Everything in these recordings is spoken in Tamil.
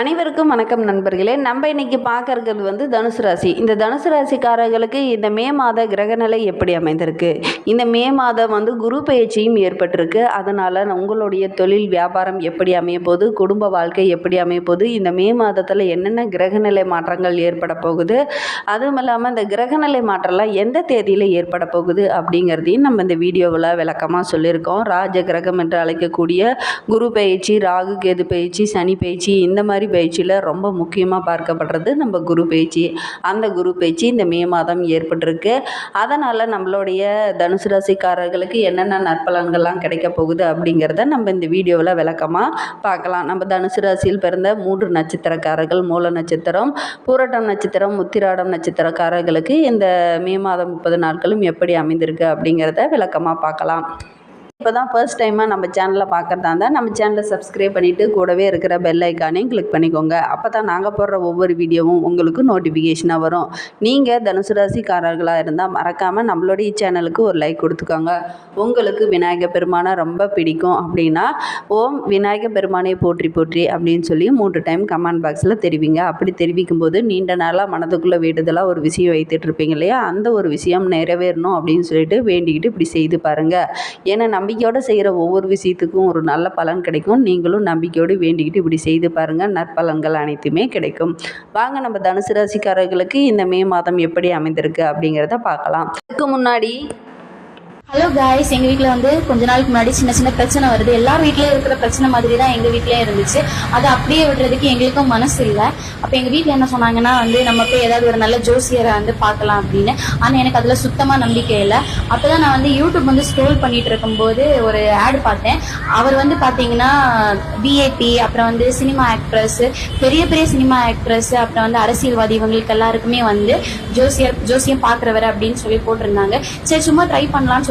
அனைவருக்கும் வணக்கம் நண்பர்களே. நம்ம இன்னைக்கு பார்க்கறது வந்து தனுசு ராசி. இந்த தனுசு ராசிக்காரர்களுக்கு இந்த மே மாத கிரகநிலை எப்படி அமைந்திருக்கு? இந்த மே மாதம் வந்து குரு பயிற்சியும் ஏற்பட்டிருக்கு. அதனால் உங்களுடைய தொழில் வியாபாரம் எப்படி அமைய போகுது? குடும்ப வாழ்க்கை எப்படி அமைய போகுது? இந்த மே மாதத்தில் என்னென்ன கிரகநிலை மாற்றங்கள் ஏற்பட போகுது? அதுவும் இல்லாமல் இந்த கிரகநிலை மாற்றம்லாம் எந்த தேதியில் ஏற்பட போகுது? அப்படிங்கிறதையும் நம்ம இந்த வீடியோவில் விளக்கமாக சொல்லியிருக்கோம். ராஜ கிரகம் என்று அழைக்கக்கூடிய குரு பயிற்சி ராகு கேது பயிற்சி சனி பயிற்சி இந்த மாதிரி பயிற்சியில் ரொம்ப முக்கியமாக பார்க்கப்படுறது நம்ம குரு பயிற்சி. அந்த குரு பயிற்சி இந்த மே மாதம் ஏற்பட்டிருக்கு. அதனால் நம்மளுடைய தனுசு ராசிக்காரர்களுக்கு என்னென்ன நற்பலன்கள்லாம் கிடைக்க போகுது அப்படிங்கிறத நம்ம இந்த வீடியோவில் விளக்கமாக பார்க்கலாம். நம்ம தனுசு ராசியில் பிறந்த மூன்று நட்சத்திரக்காரர்கள் மூல நட்சத்திரம் பூரட்டம் நட்சத்திரம் முத்திராடம் நட்சத்திரக்காரர்களுக்கு இந்த மே மாதம் முப்பது நாட்களும் எப்படி அமைந்திருக்கு அப்படிங்கிறத விளக்கமாக பார்க்கலாம். இப்போ தான் ஃபர்ஸ்ட் டைமாக நம்ம சேனலை பார்க்குறதா இருந்தால் நம்ம சேனலை சப்ஸ்கிரைப் பண்ணிவிட்டு கூடவே இருக்கிற பெல் ஐக்கானையும் கிளிக் பண்ணிக்கோங்க. அப்போ தான் நாங்கள் போடுற ஒவ்வொரு வீடியோவும் உங்களுக்கு நோட்டிஃபிகேஷனாக வரும். நீங்கள் தனுசு ராசிக்காரர்களாக இருந்தால் மறக்காமல் நம்மளுடைய சேனலுக்கு ஒரு லைக் கொடுத்துக்கோங்க. உங்களுக்கு விநாயகர் பெருமானை ரொம்ப பிடிக்கும் அப்படின்னா ஓம் விநாயகர் பெருமானை போற்றி போற்றி அப்படின்னு சொல்லி மூன்று டைம் கமெண்ட் பாக்ஸில் தெரிவிங்க. அப்படி தெரிவிக்கும் போது நீண்ட நாளாக மனதுக்குள்ளே வேண்டுதலாக ஒரு விஷயம் வைத்துட்டு இருப்பீங்க இல்லையா? அந்த ஒரு விஷயம் நிறைவேறணும் அப்படின்னு சொல்லிட்டு வேண்டிக்கிட்டு இப்படி செய்து பாருங்கள் ஏன்னா நம்ம நம்பிக்கையோடு செய்கிற ஒவ்வொரு விஷயத்துக்கும் ஒரு நல்ல பலன் கிடைக்கும். நீங்களும் நம்பிக்கையோடு வேண்டிக்கிட்டு இப்படி செய்து பாருங்கள் நற்பலன்கள் அனைத்துமே கிடைக்கும். வாங்க நம்ம தனுசு ராசிக்காரர்களுக்கு இந்த மே மாதம் எப்படி அமைந்திருக்கு அப்படிங்கிறத பார்க்கலாம். இதுக்கு முன்னாடி ஹலோ காய்ஸ் எங்கள் வீட்டில் வந்து கொஞ்ச நாளுக்கு முன்னாடி சின்ன சின்ன பிரச்சனை வருது. எல்லார் வீட்லேயும் இருக்கிற பிரச்சனை மாதிரி தான் எங்கள் வீட்லேயும் இருந்துச்சு. அதை அப்படியே விடுறதுக்கு எங்களுக்கும் மனசு இல்லை. அப்போ எங்கள் வீட்டில் என்ன சொன்னாங்கன்னா வந்து நம்ம போய் ஏதாவது ஒரு நல்ல ஜோசியரை வந்து பார்க்கலாம் அப்படின்னு. ஆனால் எனக்கு அதில் சுத்தமாக நம்பிக்கை இல்லை. அப்போ தான் நான் வந்து யூடியூப் வந்து ஸ்க்ரோல் பண்ணிட்டு இருக்கும்போது ஒரு ஆட் பார்த்தேன். அவர் வந்து பார்த்தீங்கன்னா பிஏபி அப்புறம் வந்து சினிமா ஆக்ட்ரஸ் பெரிய பெரிய சினிமா ஆக்ட்ரஸ் அப்புறம் வந்து அரசியல்வாதி இவங்களுக்கு எல்லாருக்குமே வந்து ஜோசியர் ஜோசியம் பார்க்குறவர் அப்படின்னு சொல்லி போட்டிருந்தாங்க. சரி சும்மா ட்ரை பண்ணலாம்னு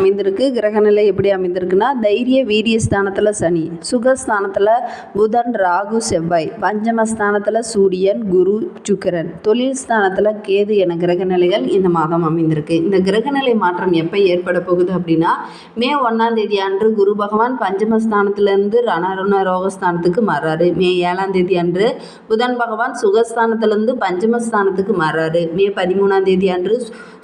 அமைந்திருக்கு. கிரகநிலை எப்படி அமைந்திருக்குன்னா தைரிய வீரிய ஸ்தானத்தில் சனி சுகஸ்தானத்தில் புதன் ராகு செவ்வாய் பஞ்சமஸ்தானத்தில் சூரியன் குரு சுக்கிரன் தொழில் ஸ்தானத்தில் கேது என கிரகநிலைகள் இந்த மாதம் அமைந்திருக்கு. இந்த கிரகநிலை மாற்றம் எப்போ ஏற்பட போகுது அப்படின்னா மே ஒன்றாம் தேதி அன்று குரு பகவான் பஞ்சமஸ்தானத்திலேருந்து ரணருண ரோகஸ்தானத்துக்கு மாறாரு. மே ஏழாம் தேதி அன்று புதன் பகவான் சுகஸ்தானத்திலேருந்து பஞ்சமஸ்தானத்துக்கு மாறாரு. மே பதிமூணாம் தேதி அன்று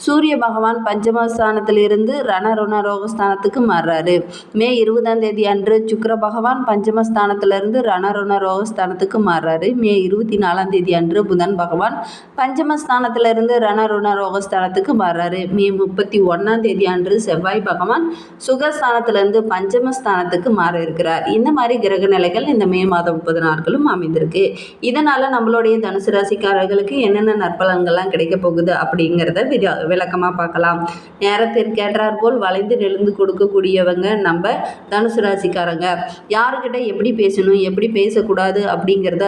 சூரிய பகவான் பஞ்சமஸ்தானத்திலிருந்து ரணருண ரோகஸ்தானத்துக்கு மாறுறாரு. மே இருபதாம் தேதி அன்று சுக்கர பகவான் பஞ்சமஸ்தானத்திலிருந்து ரணருண ரோகஸ்தானத்துக்கு மாறுறாரு. மே இருபத்தி நாலாம் தேதி அன்று புதன் பகவான் பஞ்சமஸ்தானத்திலிருந்து ரணருண ரோகஸ்தானத்துக்கு மாறுறாரு. மே முப்பத்தி ஒன்றாம் தேதி அன்று செவ்வாய் பகவான் சுகஸ்தானத்திலிருந்து பஞ்சமஸ்தானத்துக்கு மாற இருக்கிறார். இந்த மாதிரி கிரக நிலைகள் இந்த மே மாதம் முப்பது நாட்களும் அமைந்திருக்கு. இதனால் நம்மளுடைய தனுசு ராசிக்காரர்களுக்கு என்னென்ன நற்பலன்கள்லாம் கிடைக்க போகுது அப்படிங்கிறத விர விளக்கமாக பார்க்கலாம். நேரத்திற்கேற்றார் போல் வளைந்து நெளிந்து கொடுக்கக்கூடியவங்க நம்ம தனுசு ராசிக்காரங்க. யாருக்கிட்ட எப்படி பேசணும் எப்படி பேசக்கூடாது அப்படிங்கிறத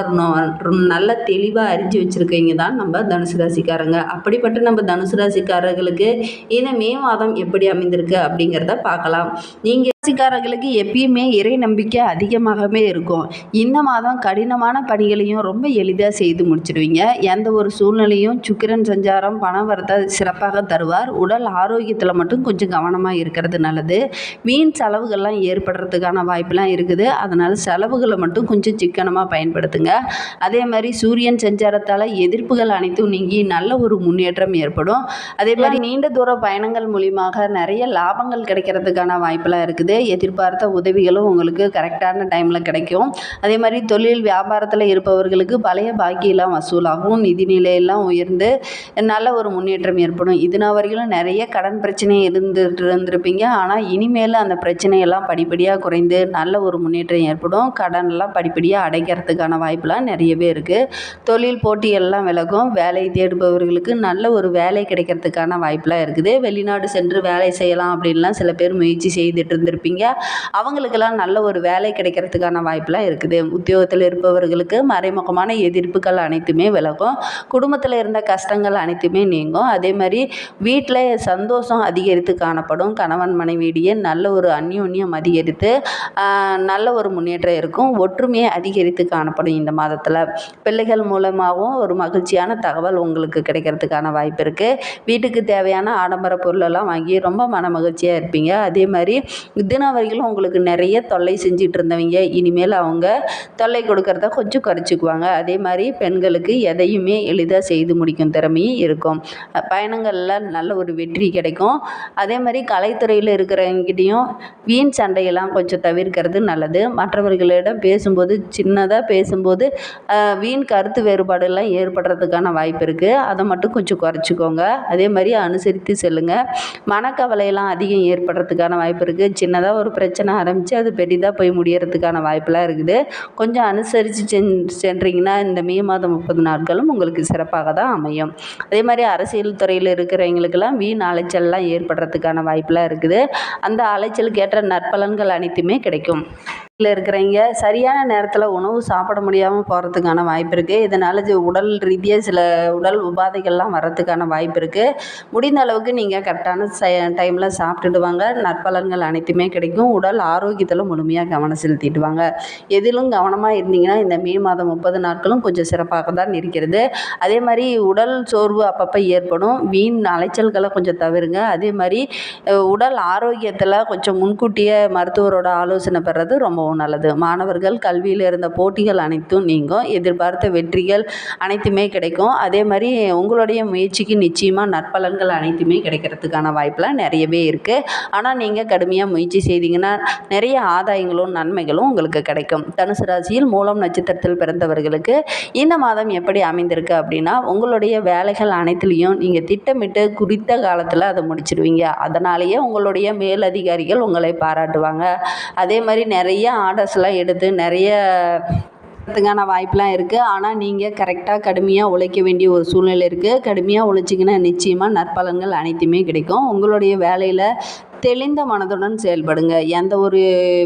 நல்ல தெளிவாக அறிஞ்சு வச்சுருக்கீங்க தான் நம்ம தனுசு ராசிக்காரங்க. அப்படிப்பட்ட நம்ம தனுசு ராசிக்காரர்களுக்கு இந்த மே மாதம் எப்படி அமைந்திருக்கு அப்படிங்கிறத பார்க்கலாம். நீங்கள் ராசிக்காரர்களுக்கு எப்பயுமே இறை நம்பிக்கை அதிகமாகவே இருக்கும். இந்த மாதம் கடினமான பணிகளையும் ரொம்ப எளிதாக செய்து முடிச்சிடுவீங்க எந்த ஒரு சூழ்நிலையும் சுக்கிரன் சஞ்சாரம் பணம் வரத்தை சிறப்பாக தருவார். உடல் ஆரோக்கியத்தில் மட்டும் கொஞ்சம் கவனமாக இருக்கிறது நல்லது. வீண் செலவுகள்லாம் ஏற்படுறதுக்கான வாய்ப்பெலாம் இருக்குது. அதனால் செலவுகளை மட்டும் கொஞ்சம் சிக்கனமாக பயன்படுத்துங்க. அதே மாதிரி சூரியன் சஞ்சாரத்தால் எதிர்ப்புகள் அனைத்தும் நீங்கி நல்ல ஒரு முன்னேற்றம் ஏற்படும். அதே மாதிரி நீண்ட தூர பயணங்கள் மூலியமாக நிறைய லாபங்கள் கிடைக்கிறதுக்கான வாய்ப்பெல்லாம் இருக்குது. எதிர்பார்த்த உதவிகளும் உங்களுக்கு கரெக்டான டைமில் கிடைக்கும். அதே மாதிரி தொழில் வியாபாரத்தில் இருப்பவர்களுக்கு பழைய பாக்கியெல்லாம் வசூலாகும். நிதி நிலையெல்லாம் உயர்ந்து நல்ல ஒரு முன்னேற்றம் ஏற்படும். இதுனா வரைக்கும் நிறைய கடன் பிரச்சனை இருந்துட்டு இருந்திருப்பீங்க. ஆனால் இனிமேல் அந்த பிரச்சனையெல்லாம் படிப்படியாக குறைந்து நல்ல ஒரு முன்னேற்றம் ஏற்படும். கடன்லாம் படிப்படியாக அடைக்கிறதுக்கான வாய்ப்பெலாம் நிறையவே இருக்குது தொழில் போட்டியெல்லாம் விலகும். வேலை தேடுபவர்களுக்கு நல்ல ஒரு வேலை கிடைக்கிறதுக்கான வாய்ப்பெலாம் இருக்குது. வெளிநாடு சென்று வேலை செய்யலாம் அப்படின்லாம் சில பேர் முயற்சி செய்துட்டு இருந்திருப்பீங்க. இருப்பீங்க அவங்களுக்கெல்லாம் நல்ல ஒரு வேலை கிடைக்கிறதுக்கான வாய்ப்பெலாம் இருக்குது. உத்தியோகத்தில் இருப்பவர்களுக்கு மறைமுகமான எதிர்ப்புகள் அனைத்துமே விலகும். குடும்பத்தில் இருந்த கஷ்டங்கள் அனைத்துமே நீங்கும். அதே மாதிரி வீட்டில் சந்தோஷம் அதிகரித்து காணப்படும். கணவன் மனைவியிடையே நல்ல ஒரு அந்யோன்யம் அதிகரித்து நல்ல ஒரு முன்னேற்றம் இருக்கும். ஒற்றுமையை அதிகரித்து காணப்படும் இந்த மாதத்தில். பிள்ளைகள் மூலமாகவும் ஒரு மகிழ்ச்சியான தகவல் உங்களுக்கு கிடைக்கிறதுக்கான வாய்ப்பு இருக்குது வீட்டுக்கு தேவையான ஆடம்பர பொருளெல்லாம் வாங்கி ரொம்ப மன மகிழ்ச்சியாக இருப்பீங்க. அதே மாதிரி தினம் வரைக்கும் உங்களுக்கு நிறைய தொல்லை செஞ்சுட்டு இருந்தவங்க இனிமேல் அவங்க தொல்லை கொடுக்கறத கொஞ்சம் குறைச்சிக்குவாங்க. அதே மாதிரி பெண்களுக்கு எதையுமே எளிதாக செய்து முடிக்கும் திறமையும் இருக்கும். பயணங்களில் நல்ல ஒரு வெற்றி கிடைக்கும். அதே மாதிரி கலைத்துறையில் இருக்கிறவங்ககிட்டையும் வீண் சண்டையெல்லாம் கொஞ்சம் தவிர்க்கிறது நல்லது. மற்றவர்களிடம் பேசும்போது சின்னதாக பேசும்போது வீண் கருத்து வேறுபாடெல்லாம் ஏற்படுறதுக்கான வாய்ப்பு இருக்குது அதை மட்டும் கொஞ்சம் குறைச்சிக்கோங்க. அதே மாதிரி அனுசரித்து செல்லுங்கள் மனக்கவலையெல்லாம் அதிகம் ஏற்படுறதுக்கான வாய்ப்பு இருக்குது சின்ன சின்னதாக ஒரு பிரச்சனை ஆரம்பித்து அது பெரிதாக போய் முடியறதுக்கான வாய்ப்பெல்லாம் இருக்குது. கொஞ்சம் அனுசரித்து சென் சென்றீங்கன்னா இந்த மே மாதம் முப்பது நாட்களும் உங்களுக்கு சிறப்பாக தான் அமையும். அதே மாதிரி அரசியல் துறையில் இருக்கிறவங்களுக்கெல்லாம் வீண் அலைச்சல்லாம் ஏற்படுறதுக்கான வாய்ப்பெலாம் இருக்குது. அந்த அலைச்சலுக்கு ஏற்ற நற்பலன்கள் அனைத்துமே கிடைக்கும். வீட்டில் இருக்கிறவங்க சரியான நேரத்தில் உணவு சாப்பிட முடியாமல் போகிறதுக்கான வாய்ப்பு இருக்குது இதனால் உடல் ரீதியாக சில உடல் உபாதைகள்லாம் வர்றதுக்கான வாய்ப்பு இருக்குது முடிந்த அளவுக்கு நீங்கள் கரெக்டான ச டைமில் சாப்பிட்டுட்டு வாங்க. நற்பலன்கள் அனைத்துமே கிடைக்கும். உடல் ஆரோக்கியத்தில் முழுமையாக கவனம் செலுத்திட்டு வாங்க. எதிலும் கவனமாக இருந்தீங்கன்னா இந்த மே மாதம் முப்பது நாட்களும் கொஞ்சம் சிறப்பாக தான் இருக்கிறது. அதே மாதிரி உடல் சோர்வு அப்பப்போ ஏற்படும். வீண் அலைச்சல்களை கொஞ்சம் தவிருங்க. அதே மாதிரி உடல் ஆரோக்கியத்தில் கொஞ்சம் முன்கூட்டியே மருத்துவரோட ஆலோசனை பெறது ரொம்பவும் நல்லது. மாணவர்கள் கல்வியில் இருந்த போட்டிகள் அனைத்தும் நீங்கும். எதிர்பார்த்த வெற்றிகள் அனைத்துமே கிடைக்கும். அதே மாதிரி உங்களுடைய முயற்சிக்கு நிச்சயமாக நற்பலன்கள் அனைத்துமே கிடைக்கிறதுக்கான வாய்ப்பெலாம் நிறையவே இருக்குது ஆனால் நீங்கள் கடுமையாக முயற்சி செய்தீங்கன்னா நிறைய ஆதாயங்களும் நன்மைகளும் உங்களுக்கு கிடைக்கும். தனுசு ராசியில் மூலம் நட்சத்திரத்தில் பிறந்தவர்களுக்கு இந்த மாதம் எப்படி அமைந்திருக்கு அப்படின்னா உங்களுடைய வேலைகள் அனைத்துலேயும் நீங்கள் திட்டமிட்டு குறித்த காலத்தில் அதை முடிச்சிடுவீங்க அதனாலேயே உங்களுடைய மேலதிகாரிகள் உங்களை பாராட்டுவாங்க. அதே மாதிரி நிறைய ஆர்டர்ஸ்லாம் எடுத்து நிறைய த்துக்கான வாய்ப்பெலாம் இருக்குது ஆனால் நீங்கள் கரெக்டாக கடுமையாக உழைக்க வேண்டிய ஒரு சூழ்நிலை இருக்குது கடுமையாக உழைச்சிங்கன்னா நிச்சயமாக நற்பலன்கள் அனைத்துமே கிடைக்கும். உங்களுடைய வேலையில் தெளிந்த மனதுடன் செயல்படுங்க. எந்த ஒரு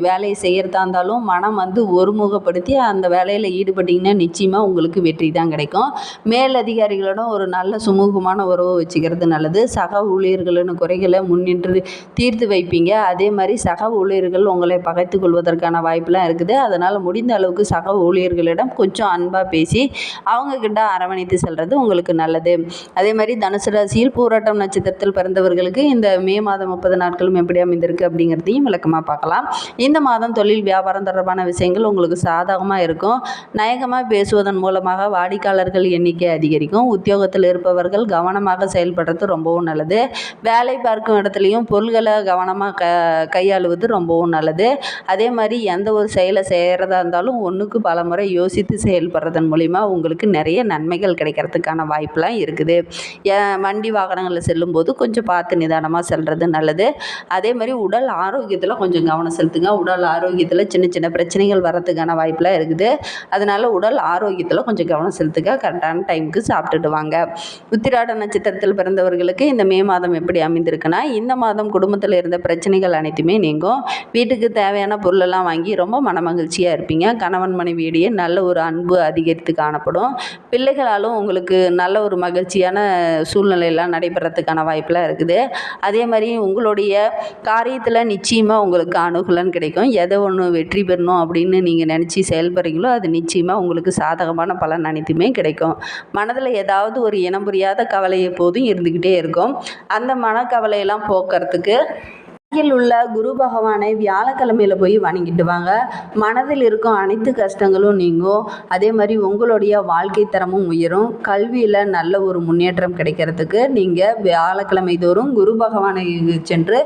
வேலையை செய்கிறதா இருந்தாலும் மனம் வந்து ஒருமுகப்படுத்தி அந்த வேலையில் ஈடுபட்டிங்கன்னா நிச்சயமாக உங்களுக்கு வெற்றி தான் கிடைக்கும். மேல் அதிகாரிகளோட ஒரு நல்ல சுமூகமான உறவு வச்சுக்கிறது நல்லது. சக ஊழியர்களின் குறைகளை முன்னின்று தீர்த்து வைப்பீங்க. அதே மாதிரி சக ஊழியர்கள் உங்களை பகைத்து கொள்வதற்கான வாய்ப்பெலாம் இருக்குது. அதனால் முடிந்த அளவுக்கு சக ஊழியர்களிடம் கொஞ்சம் அன்பாக பேசி அவங்கக்கிட்ட அரவணைத்து செல்வது உங்களுக்கு நல்லது. அதே மாதிரி தனுசு ராசியில் பூராட்டம் நட்சத்திரத்தில் பிறந்தவர்களுக்கு இந்த மே மாதம் முப்பது நாட்களும் எப்படி அமைந்திருக்கு அப்படிங்கிறதையும் விளக்கமாக பார்க்கலாம். இந்த மாதம் தொழில் வியாபாரம் தொடர்பான விஷயங்கள் உங்களுக்கு சாதகமாக இருக்கும். நயகமாக பேசுவதன் மூலமாக வாடிக்கையாளர்கள் எண்ணிக்கை அதிகரிக்கும். உத்தியோகத்தில் இருப்பவர்கள் கவனமாக செயல்படுறது ரொம்பவும் நல்லது. வேலை பார்க்கும் இடத்துலையும் பொருள்களை கவனமாக க கையாளுவது ரொம்பவும் நல்லது. அதே மாதிரி எந்த ஒரு செயலை செய்கிறதா இருந்தாலும் ஒன்றுக்கு பல முறை யோசித்து செயல்படுறதன் மூலிமா உங்களுக்கு நிறைய நன்மைகள் கிடைக்கிறதுக்கான வாய்ப்பெலாம் இருக்குது. ஏன் வண்டி வாகனங்களில் செல்லும்போது கொஞ்சம் பார்த்து நிதானமாக செல்வது நல்லது. அதே மாதிரி உடல் ஆரோக்கியத்தில் கொஞ்சம் கவனம் செலுத்துங்க. உடல் ஆரோக்கியத்தில் சின்ன சின்ன பிரச்சனைகள் வர்றதுக்கான வாய்ப்பெலாம் இருக்குது. அதனால் உடல் ஆரோக்கியத்தில் கொஞ்சம் கவனம் செலுத்துங்க. கரெக்டான டைமுக்கு சாப்பிட்டுட்டு வாங்க. உத்திராட நட்சத்திரத்தில் பிறந்தவர்களுக்கு இந்த மே மாதம் எப்படி அமைந்திருக்குன்னா இந்த மாதம் குடும்பத்தில் இருந்த பிரச்சனைகள் அனைத்துமே நீங்கும். வீட்டுக்கு தேவையான பொருளெல்லாம் வாங்கி ரொம்ப மனமகிழ்ச்சியாக இருப்பீங்க. கணவன் மனைவியிடையே நல்ல ஒரு அன்பு அதிகரித்து காணப்படும். பிள்ளைகளாலும் உங்களுக்கு நல்ல ஒரு மகிழ்ச்சியான சூழ்நிலையெல்லாம் நடைபெறத்துக்கான வாய்ப்பெலாம் இருக்குது. அதே மாதிரி உங்களுடைய காரியத்தில் நிச்சயமாக உங்களுக்கு அனுகூலம் கிடைக்கும். எதை ஒன்று வெற்றி பெறணும் அப்படின்னு நீங்கள் நினச்சி செயல்படுறீங்களோ அது நிச்சயமாக உங்களுக்கு சாதகமான பலன் அனைத்துமே கிடைக்கும். மனதில் ஏதாவது ஒரு இனம் புரியாத கவலை எப்போதும் இருந்துக்கிட்டே இருக்கும். அந்த மனக்கவலையெல்லாம் போக்குறதுக்கு அருகில் உள்ள குரு பகவானை வியாழக்கிழமையில் போய் வணங்கிட்டு வாங்க மனதில் இருக்கும் அனைத்து கஷ்டங்களும் நீங்கும். அதே மாதிரி உங்களுடைய வாழ்க்கை தரமும் உயரும். கல்வியில் நல்ல ஒரு முன்னேற்றம் கிடைக்கிறதுக்கு நீங்கள் வியாழக்கிழமை தோறும் குரு பகவானை சென்று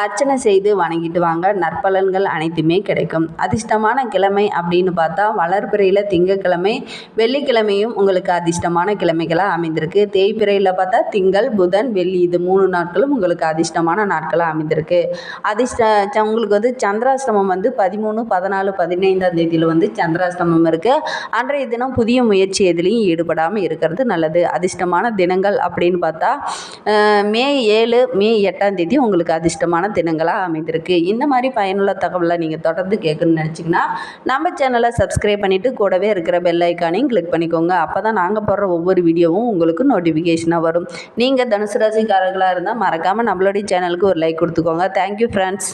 அர்ச்சனை செய்து வணங்கிட்டு வாங்க நற்பலன்கள் அனைத்துமே கிடைக்கும். அதிர்ஷ்டமான கிழமை அப்படின்னு பார்த்தா வளர்பிறையில் திங்கக்கிழமை வெள்ளிக்கிழமையும் உங்களுக்கு அதிர்ஷ்டமான கிழமைகளாக அமைந்திருக்கு. தேய்பிறையில் பார்த்தா திங்கள் புதன் வெள்ளி இது மூணு நாட்களும் உங்களுக்கு அதிர்ஷ்டமான நாட்களாக அமைந்திருக்கு. அதிர்ஷ்ட ச- உங்களுக்கு வந்து சந்திராஷ்டமம் வந்து பதிமூணு பதினாலு பதினைந்தாம் தேதியில் வந்து சந்திராஷ்டமம் இருக்குது அன்றைய தினம் புதிய முயற்சி எதுலேயும் ஈடுபடாமல் இருக்கிறது நல்லது. அதிர்ஷ்டமான தினங்கள் அப்படின்னு பார்த்தா மே ஏழு மே எட்டாம் தேதி உங்களுக்கு அதிர்ஷ்டமான தினங்களாக அமைந்திருக்கு. இந்த மாதிரி பயனுள்ள தகவலை நீங்கள் தொடர்ந்து கேட்கணும்னு நினச்சிங்கன்னா நம்ம சேனலை சப்ஸ்கிரைப் பண்ணிவிட்டு கூடவே இருக்கிற பெல் ஐக்கானையும் கிளிக் பண்ணிக்கோங்க. அப்போ தான் நாங்கள் போடுற ஒவ்வொரு வீடியோவும் உங்களுக்கு நோட்டிஃபிகேஷனாக வரும். நீங்கள் தனுசு ராசிக்காரர்களாக இருந்தால் மறக்காமல் நம்மளுடைய சேனலுக்கு ஒரு லைக் கொடுத்துக்கோங்க. Thank you friends